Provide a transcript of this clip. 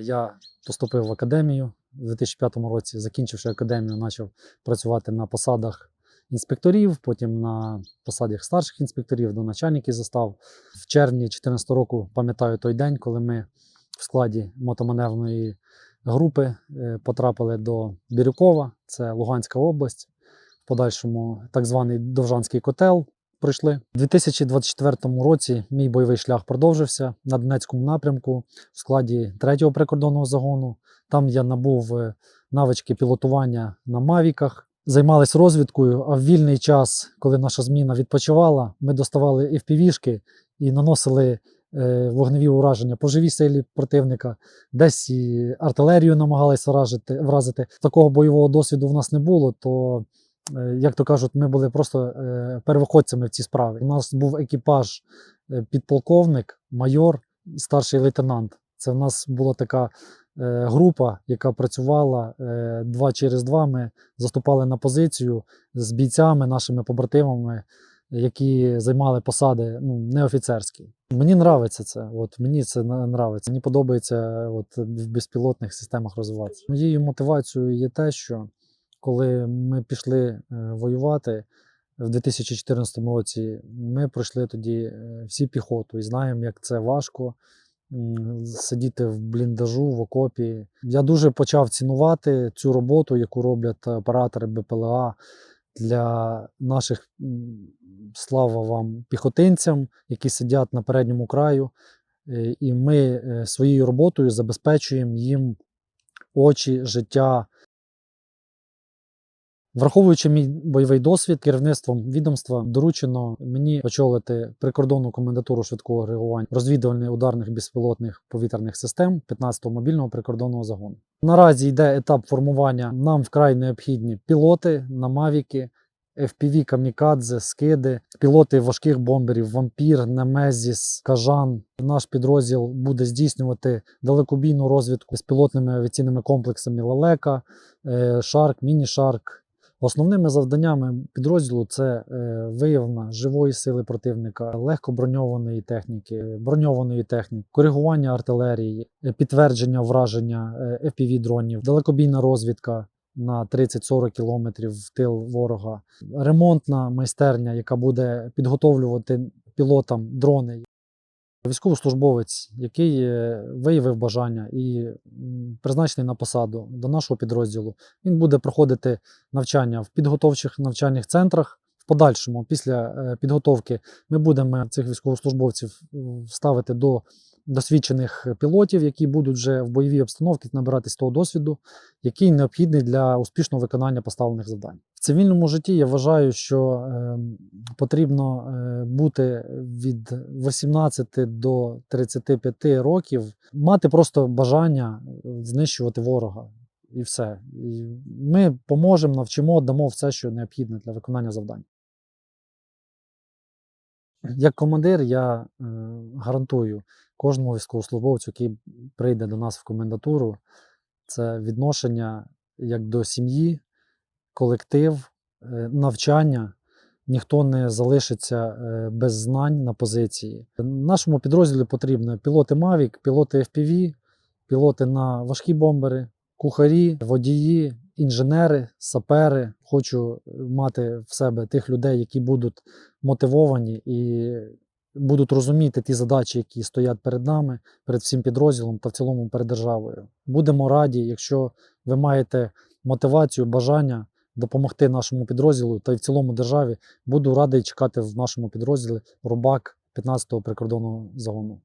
Я поступив в академію у 2005 році, закінчивши академію, почав працювати на посадах інспекторів, потім на посадах старших інспекторів, до начальників застав. В червні 2014 року пам'ятаю той день, коли ми в складі мотоманевної групи е, потрапили до Бірюкова, це Луганська область. В подальшому так званий Довжанський котел пройшли. У 2024 році мій бойовий шлях продовжився на Донецькому напрямку в складі 3-го прикордонного загону. Там я набув е, навички пілотування на мавіках, займались розвідкою. А в вільний час, коли наша зміна відпочивала, ми доставали FPV-шки і наносили е, вогневі ураження по живій силі противника. Десь і артилерію намагалися вражити, вразити. Такого бойового досвіду в нас не було. То як то кажуть, ми були просто е, первоходцями в цій справі. У нас був екіпаж е, підполковник, майор і старший лейтенант. Це в нас була така е, група, яка працювала е, два через два. Ми заступали на позицію з бійцями, нашими побратимами, які займали посади ну, неофіцерські. Мені нравиться це. От мені це нравиться. Мені подобається от, в безпілотних системах розвиватися. Моєю мотивацією є те, що коли ми пішли е, воювати в 2014 році, ми пройшли тоді е, всі піхоту і знаємо, як це важко сидіти в бліндажу, в окопі. Я дуже почав цінувати цю роботу, яку роблять оператори БПЛА для наших, слава вам, піхотинцям, які сидять на передньому краю. Е, І ми своєю роботою забезпечуємо їм очі, життя. Враховуючи мій бойовий досвід, керівництвом відомства доручено мені очолити прикордонну комендатуру швидкого реагування розвідувальних ударних безпілотних повітряних систем 15-го мобільного прикордонного загону. Наразі йде етап формування. Нам вкрай необхідні пілоти на мавіки, FPV, камікадзе, скиди, пілоти важких бомберів, вампір, Немезіс, Кажан. Наш підрозділ буде здійснювати далекобійну розвідку з пілотними авіаційними комплексами Лелека, е, Шарк, Міні-Шарк. Основними завданнями підрозділу це е, виявлення живої сили противника, легко броньованої техніки, броньованої техніки, коригування артилерії, е, підтвердження враження е, FPV-дронів, далекобійна розвідка на 30-40 кілометрів в тил ворога, ремонтна майстерня, яка буде підготовлювати пілотам дрони. Військовослужбовець, який е, виявив бажання і призначений на посаду до нашого підрозділу, він буде проходити навчання в підготовчих навчальних центрах. В подальшому, після е, підготовки, ми будемо цих військовослужбовців ставити до досвідчених пілотів, які будуть вже в бойовій обстановці набиратись того досвіду, який необхідний для успішного виконання поставлених завдань. В цивільному житті я вважаю, що е, потрібно е, бути від 18 до 35 років, мати просто бажання знищувати ворога. І все. І ми поможемо, навчимо, дамо все, що необхідне для виконання завдань. Як командир, я е, гарантую кожному військовослужбовцю, який прийде до нас в комендатуру, це відношення як до сім'ї, колектив, е, навчання. Ніхто не залишиться е, без знань на позиції. Нашому підрозділі потрібно пілоти Mavic, пілоти FPV, пілоти на важкі бомбери, кухарі, водії, інженери, сапери. Хочу мати в себе тих людей, які будуть мотивовані і будуть розуміти ті задачі, які стоять перед нами, перед всім підрозділом та в цілому перед державою. Будемо раді, якщо ви маєте мотивацію, бажання допомогти нашому підрозділу та й в цілому державі. Буду радий чекати в нашому підрозділі рубак 15-го прикордонного загону.